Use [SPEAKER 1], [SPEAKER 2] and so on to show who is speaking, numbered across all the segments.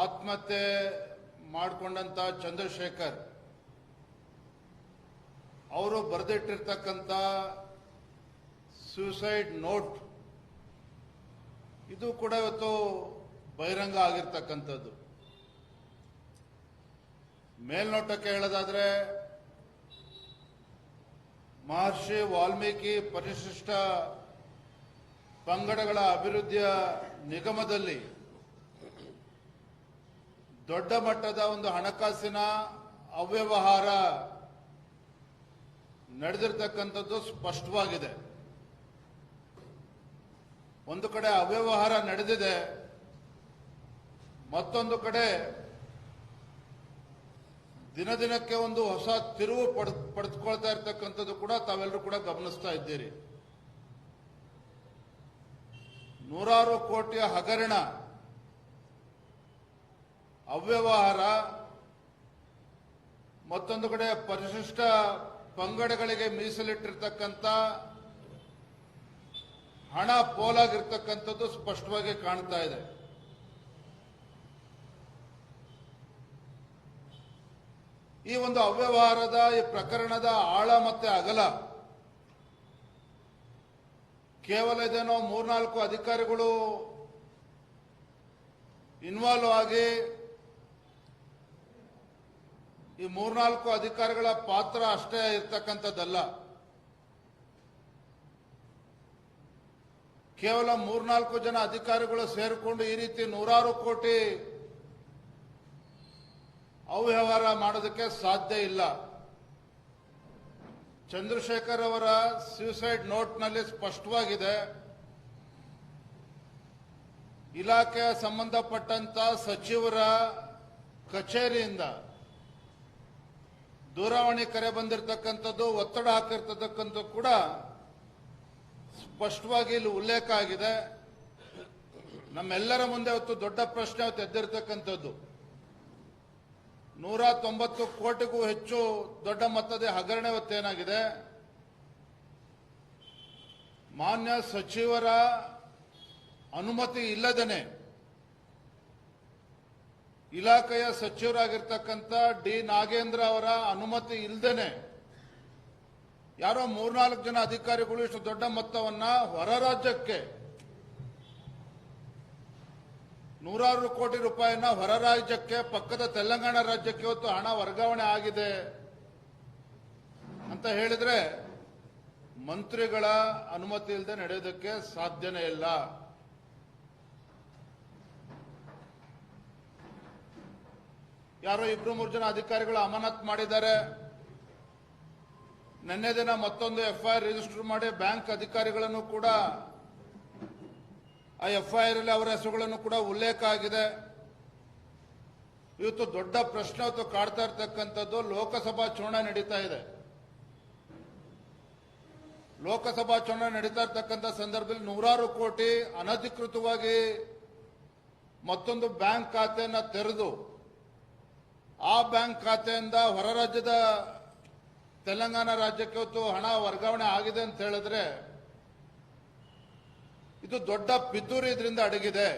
[SPEAKER 1] ಆತ್ಮಹತ್ಯೆ ಮಾಡಿಕೊಂಡಂತ ಚಂದ್ರಶೇಖರ್ ಅವರು ಬರೆದಿಟ್ಟಿರ್ತಕ್ಕಂಥ suicide note ಇದು ಕೂಡ ಇವತ್ತು ಬಹಿರಂಗ ಆಗಿರ್ತಕ್ಕಂಥದ್ದು. ಮೇಲ್ನೋಟಕ್ಕೆ ಹೇಳೋದಾದ್ರೆ ಮಹರ್ಷಿ ವಾಲ್ಮೀಕಿ ಪರಿಶಿಷ್ಟ ಪಂಗಡಗಳ ಅಭಿವೃದ್ಧಿಯ ನಿಗಮದಲ್ಲಿ ದೊಡ್ಡ ಮಟ್ಟದ ಒಂದು ಹಣಕಾಸಿನ ಅವ್ಯವಹಾರ ನಡೆದಿರ್ತಕ್ಕಂಥದ್ದು ಸ್ಪಷ್ಟವಾಗಿದೆ. ಒಂದು ಕಡೆ ಅವ್ಯವಹಾರ ನಡೆದಿದೆ, ಮತ್ತೊಂದು ಕಡೆ ದಿನ ದಿನಕ್ಕೆ ಒಂದು ಹೊಸ ತಿರುವು ಪಡ್, ಪಡೆದುಕೊಳ್ತಾ ಇರತಕ್ಕಂಥದ್ದು ಕೂಡ ತಾವೆಲ್ಲರೂ ಕೂಡ ಗಮನಿಸ್ತಾ ಇದ್ದೀರಿ. ನೂರಾರು ಕೋಟಿಯ ಹಗರಣ ಅವ್ಯವಹಾರ, ಮತ್ತೊಂದು ಕಡೆ ಪರಿಶಿಷ್ಟ ಪಂಗಡಗಳಿಗೆ ಮೀಸಲಿಟ್ಟಿರ್ತಕ್ಕಂಥ ಹಣ ಪೋಲಾಗಿರ್ತಕ್ಕಂಥದ್ದು ಸ್ಪಷ್ಟವಾಗಿ ಕಾಣ್ತಾ ಇದೆ. ಈ ಒಂದು ಅವ್ಯವಹಾರದ, ಈ ಪ್ರಕರಣದ ಆಳ ಮತ್ತೆ ಅಗಲ ಕೇವಲ ಇದೇನೋ ಮೂರ್ನಾಲ್ಕು ಅಧಿಕಾರಿಗಳು ಇನ್ವಾಲ್ವ್ ಆಗಿ ಈ ಮೂರ್ನಾಲ್ಕು ಅಧಿಕಾರಿಗಳ ಪಾತ್ರ ಅಷ್ಟೇ ಇರ್ತಕ್ಕಂಥದ್ದಲ್ಲ. ಕೇವಲ ಮೂರ್ನಾಲ್ಕು ಜನ ಅಧಿಕಾರಿಗಳು ಸೇರಿಕೊಂಡು ಈ ರೀತಿ ನೂರಾರು ಕೋಟಿ ಅವ್ಯವಹಾರ ಮಾಡೋದಕ್ಕೆ ಸಾಧ್ಯ ಇಲ್ಲ. ಚಂದ್ರಶೇಖರ್ ಅವರ ಸ್ಯೂಸೈಡ್ ನೋಟ್ನಲ್ಲಿ ಸ್ಪಷ್ಟವಾಗಿದೆ. ಇಲಾಖೆ ಸಂಬಂಧಪಟ್ಟಂತ ಸಚಿವರ ಕಚೇರಿಯಿಂದ ದೂರವಾಣಿ ಕರೆ ಬಂದಿರತಕ್ಕಂಥದ್ದು, ಒತ್ತಡ ಹಾಕಿರ್ತಕ್ಕಂಥದ್ದು ಕೂಡ ಸ್ಪಷ್ಟವಾಗಿ ಇಲ್ಲಿ ಉಲ್ಲೇಖ ಆಗಿದೆ. ನಮ್ಮೆಲ್ಲರ ಮುಂದೆ ಅವತ್ತು ದೊಡ್ಡ ಪ್ರಶ್ನೆ ಅವತ್ತು ಎದ್ದಿರ್ತಕ್ಕಂಥದ್ದು. ನೂರ ತೊಂಬತ್ತು ಕೋಟಿಗೂ ಹೆಚ್ಚು ದೊಡ್ಡ ಮೊತ್ತದ ಹಗರಣೆ ಏನಾಗಿದೆ? ಮಾನ್ಯ ಸಚಿವರ ಅನುಮತಿ ಇಲ್ಲದೇನೆ ಇಲಾಖೆಯ ಸಚಿವರಾಗಿರ್ತಕ್ಕಂಥ ಡಿ ನಾಗೇಂದ್ರ ಅವರ ಅನುಮತಿ ಇಲ್ಲದೇನೆ ಯಾರೋ ಮೂರ್ನಾಲ್ಕು ಜನ ಅಧಿಕಾರಿಗಳು ಇಷ್ಟು ದೊಡ್ಡ ಮೊತ್ತವನ್ನ ಹೊರ ರಾಜ್ಯಕ್ಕೆ ನೂರಾರು ಕೋಟಿ ರೂಪಾಯಿನ ಹೊರ ರಾಜ್ಯಕ್ಕೆ, ಪಕ್ಕದ ತೆಲಂಗಾಣ ರಾಜ್ಯಕ್ಕೆ ಇವತ್ತು ಹಣ ವರ್ಗಾವಣೆ ಆಗಿದೆ ಅಂತ ಹೇಳಿದ್ರೆ ಮಂತ್ರಿಗಳ ಅನುಮತಿ ಇಲ್ಲದೆ ನಡೆಯೋದಕ್ಕೆ ಸಾಧ್ಯನೇ ಇಲ್ಲ. ಯಾರೋ ಇಬ್ರು ಮೂರು ಜನ ಅಧಿಕಾರಿಗಳು ಅಮಾನತ್ ಮಾಡಿದ್ದಾರೆ. ನಿನ್ನೆ ದಿನ ಮತ್ತೊಂದು ಎಫ್ಐಆರ್ ರಿಜಿಸ್ಟರ್ ಮಾಡಿ ಬ್ಯಾಂಕ್ ಅಧಿಕಾರಿಗಳನ್ನು ಕೂಡ, ಆ ಎಫ್ಐಆರ್ ಅಲ್ಲಿ ಅವರ ಹೆಸರುಗಳನ್ನು ಕೂಡ ಉಲ್ಲೇಖ ಆಗಿದೆ. ಇವತ್ತು ದೊಡ್ಡ ಪ್ರಶ್ನೆ ಹೊತ್ತು ಕಾಡ್ತಾ ಇರ್ತಕ್ಕಂಥದ್ದು ಲೋಕಸಭಾ ಚುನಾವಣೆ ನಡೀತಾ ಇದೆ. ಲೋಕಸಭಾ ಚುನಾವಣೆ ನಡೀತಾ ಇರ್ತಕ್ಕಂಥ ಸಂದರ್ಭದಲ್ಲಿ ನೂರಾರು ಕೋಟಿ ಅನಧಿಕೃತವಾಗಿ ಮತ್ತೊಂದು ಬ್ಯಾಂಕ್ ಖಾತೆಯನ್ನು ತೆರೆದು ಆ ಬ್ಯಾಂಕ್ ಖಾತೆಯಿಂದ ಹೊರ ರಾಜ್ಯದ ತೆಲಂಗಾಣ ರಾಜ್ಯಕ್ಕೆ ಇವತ್ತು ಹಣ ವರ್ಗಾವಣೆ ಆಗಿದೆ ಅಂತ ಹೇಳಿದ್ರೆ ಇದು ದೊಡ್ಡ ಪಿತೂರಿ ಇದರಿಂದ ಅಡಗಿದೆ.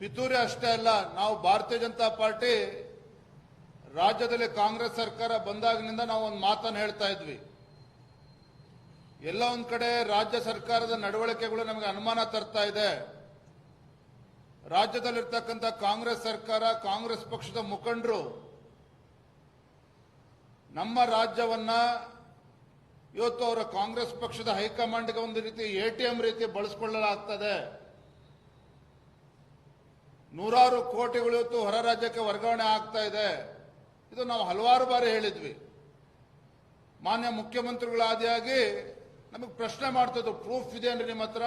[SPEAKER 1] ಪಿತೂರಿ ಅಷ್ಟೇ ಅಲ್ಲ, ನಾವು ಭಾರತೀಯ ಜನತಾ ಪಾರ್ಟಿ ರಾಜ್ಯದಲ್ಲಿ ಕಾಂಗ್ರೆಸ್ ಸರ್ಕಾರ ಬಂದಾಗಿನಿಂದ ನಾವು ಒಂದು ಮಾತನ್ನು ಹೇಳ್ತಾ ಇದ್ವಿ. ಎಲ್ಲ ಒಂದ್ ಕಡೆ ರಾಜ್ಯ ಸರ್ಕಾರದ ನಡವಳಿಕೆಗಳು ನಮಗೆ ಅನುಮಾನ ತರ್ತಾ ಇದೆ. ರಾಜ್ಯದಲ್ಲಿರ್ತಕ್ಕಂಥ ಕಾಂಗ್ರೆಸ್ ಸರ್ಕಾರ, ಕಾಂಗ್ರೆಸ್ ಪಕ್ಷದ ಮುಖಂಡರು ನಮ್ಮ ರಾಜ್ಯವನ್ನ ಇವತ್ತು ಅವರ ಕಾಂಗ್ರೆಸ್ ಪಕ್ಷದ ಹೈಕಮಾಂಡ್ಗೆ ಒಂದು ರೀತಿ ಎಟಿಎಂ ರೀತಿ ಬಳಸ್ಕೊಳ್ಳಲಾಗ್ತದೆ. ನೂರಾರು ಕೋಟಿಗಳು ಇವತ್ತು ಹೊರ ರಾಜ್ಯಕ್ಕೆ ವರ್ಗಾವಣೆ ಆಗ್ತಾ ಇದೆ. ಇದು ನಾವು ಹಲವಾರು ಬಾರಿ ಹೇಳಿದ್ವಿ. ಮಾನ್ಯ ಮುಖ್ಯಮಂತ್ರಿಗಳ ಆದಿಯಾಗಿ ನಮಗೆ ಪ್ರಶ್ನೆ ಮಾಡ್ತಿದ್ರು, ಪ್ರೂಫ್ ಇದೆ ಅಂದ್ರೆ ನಿಮ್ಮ ಹತ್ರ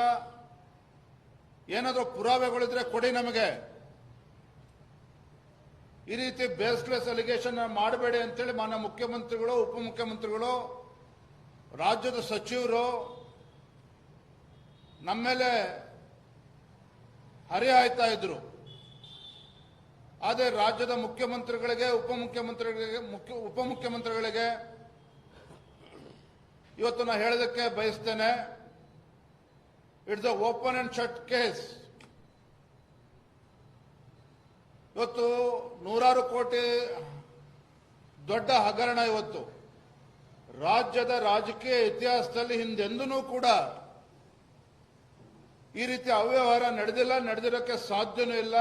[SPEAKER 1] ಏನಾದರೂ ಪುರಾವೆಗಳಿದ್ರೆ ಕೊಡಿ ನಮಗೆ. ಈ ರೀತಿ ಬೇಸ್ಲೆಸ್ ಅಲಿಗೇಷನ್ ಮಾಡಬೇಡಿ ಅಂತೇಳಿ ಮಾನ್ಯ ಮುಖ್ಯಮಂತ್ರಿಗಳು, ಉಪಮುಖ್ಯಮಂತ್ರಿಗಳು, ರಾಜ್ಯದ ಸಚಿವರು ನಮ್ಮ ಮೇಲೆ ಹರಿಹಾಯ್ತಾ ಇದ್ರು. ಆದರೆ ರಾಜ್ಯದ ಮುಖ್ಯಮಂತ್ರಿಗಳಿಗೆ, ಉಪಮುಖ್ಯಮಂತ್ರಿಗಳಿಗೆ, ಮುಖ್ಯ, ಉಪಮುಖ್ಯಮಂತ್ರಿಗಳಿಗೆ ಇವತ್ತು ನಾನು ಹೇಳೋದಕ್ಕೆ ಬಯಸ್ತೇನೆ. It's a open and shut case ಇವತ್ತು ನೂರಾರು ಕೋಟಿ ದೊಡ್ಡ ಹಗರಣ ಇವತ್ತು. ರಾಜ್ಯದ ರಾಜಕೀಯ ಇತಿಹಾಸದಲ್ಲಿ ಹಿಂದೆಂದೂ ಕೂಡ ಈ ರೀತಿ ಅವ್ಯವಹಾರ ನಡೆದಿಲ್ಲ ನಡೆದಿರೋಕ್ಕೆ ಸಾಧ್ಯನೂ ಇಲ್ಲ.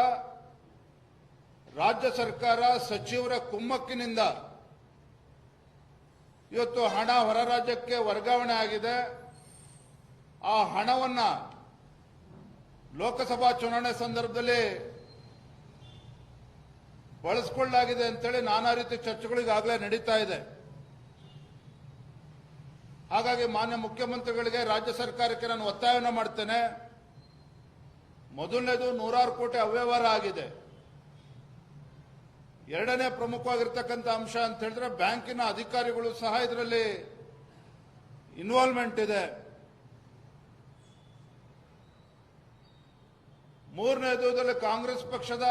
[SPEAKER 1] ರಾಜ್ಯ ಸರ್ಕಾರ ಸಚಿವರ ಕುಮ್ಮಕ್ಕಿನಿಂದ ಇವತ್ತು ಹಣ ಹೊರ ರಾಜ್ಯಕ್ಕೆ ವರ್ಗಾವಣೆ ಆಗಿದೆ. ಆ ಹಣವನ್ನ ಲೋಕಸಭಾ ಚುನಾವಣೆ ಸಂದರ್ಭದಲ್ಲಿ ಬಳಸ್ಕೊಳ್ಳಲಾಗಿದೆ ಅಂತೇಳಿ ನಾನಾ ರೀತಿ ಚರ್ಚೆಗಳು ಈಗಾಗಲೇ ನಡೀತಾ ಇದೆ. ಹಾಗಾಗಿ ಮಾನ್ಯ ಮುಖ್ಯಮಂತ್ರಿಗಳಿಗೆ ರಾಜ್ಯ ಸರ್ಕಾರಕ್ಕೆ ನಾನು ಒತ್ತಾಯವನ್ನು ಮಾಡ್ತೇನೆ. ಮೊದಲನೇದು ನೂರಾರು ಕೋಟಿ ಅವ್ಯವಹಾರ ಆಗಿದೆ. ಎರಡನೇ ಪ್ರಮುಖವಾಗಿರ್ತಕ್ಕಂಥ ಅಂಶ ಅಂತ ಹೇಳಿದ್ರೆ ಬ್ಯಾಂಕಿನ ಅಧಿಕಾರಿಗಳು ಸಹ ಇದರಲ್ಲಿ ಇನ್ವಾಲ್ವ್ಮೆಂಟ್ ಇದೆ. ಮೂರನೇದು ಇದರಲ್ಲಿ ಕಾಂಗ್ರೆಸ್ ಪಕ್ಷದ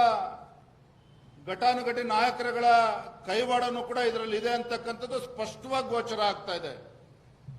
[SPEAKER 1] ಘಟಾನುಘಟಿ ನಾಯಕರುಗಳ ಕೈವಾಡನೂ ಕೂಡ ಇದರಲ್ಲಿ ಇದೆ ಅಂತಕ್ಕಂಥದ್ದು ಸ್ಪಷ್ಟವಾಗಿ ಗೋಚರ ಆಗ್ತಾ ಇದೆ.